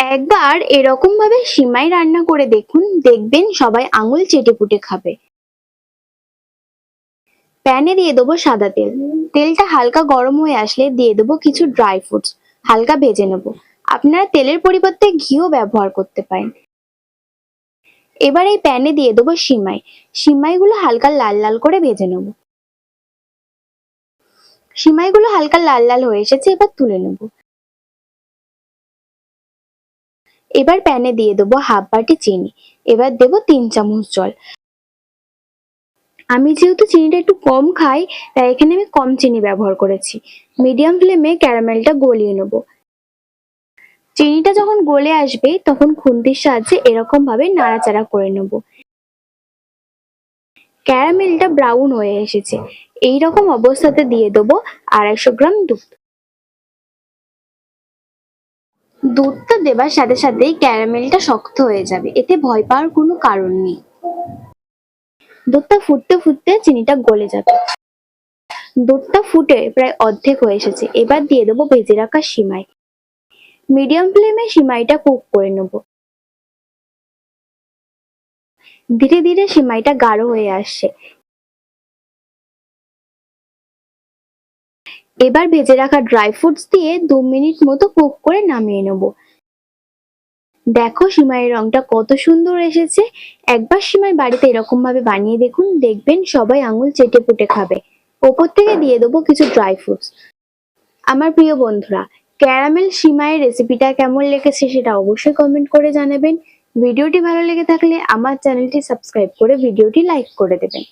একবার এরকম ভাবে সিমাই রান্না করে দেখুন, দেখবেন সবাই আঙুল চেটে পুটে খাবে। প্যানে দিয়ে দেবো সাদা তেল। তেলটা হালকা গরম হয়ে আসলে দিয়ে দেবো কিছু ড্রাই ফ্রুটস হালকা ভেজে নেব। আপনারা তেলের পরিবর্তে ঘিও ব্যবহার করতে পারেন। এবার এই প্যানে দিয়ে দেবো সিমাই। সিমাইগুলো হালকা লাল লাল করে ভেজে নেব। সিমাইগুলো হালকা লাল লাল হয়ে এসেছে, এবার তুলে নেব। এবার প্যানে দিয়ে দেবো হাফ বাটি চিনি। এবার দেবো তিন চামচ জল। আমি যেহেতু চিনিটা একটু কম খাই, তাই এখানে আমি কম চিনি ব্যবহার করেছি। মিডিয়াম ফ্লেমে ক্যারামেলটা গলিয়ে নেব। চিনিটা যখন গলে আসবে, তখন খুন্তির সাহায্যে এরকম ভাবে নাড়াচাড়া করে নেব। ক্যারামেলটা ব্রাউন হয়ে এসেছে। এই রকম অবস্থাতে দিয়ে দেবো আড়াইশো গ্রাম দুধ। দুধটা দেবার সাথে সাথেই ক্যারামেলটা শক্ত হয়ে যাবে। এতে ভয় পাওয়ার কোনো কারণ নেই। দুধটা ফুটতে ফুটতে চিনিটা গলে যাবে। দুধটা ফুটে প্রায় অর্ধেক হয়ে এসেছে। এবার দিয়ে দেবো ভেজে রাখা সিমাই। মিডিয়াম ফ্লেমে সিমাইটা কুক করে নেব। ধীরে ধীরে সিমাইটা গাঢ় হয়ে আসছে। এবার ভেজে রাখা ড্রাই ফ্রুটস দিয়ে দু মিনিট মতো কুক করে নামিয়ে নেব। দেখো সিমাইয়ের রংটা কত সুন্দর এসেছে। একবার সিমাই বাড়িতে এরকম ভাবে বানিয়ে দেখুন, দেখবেন সবাই আঙুল চেটে পুটে খাবে। ওপর থেকে দিয়ে দেবো কিছু ড্রাই ফ্রুটস আমার প্রিয় বন্ধুরা ক্যারামেল সিমাইয়ের রেসিপিটা কেমন লেগেছে সেটা অবশ্যই কমেন্ট করে জানাবেন। ভিডিওটি ভালো লেগে থাকলে আমার চ্যানেলটি সাবস্ক্রাইব করে ভিডিওটি লাইক করে দেবেন।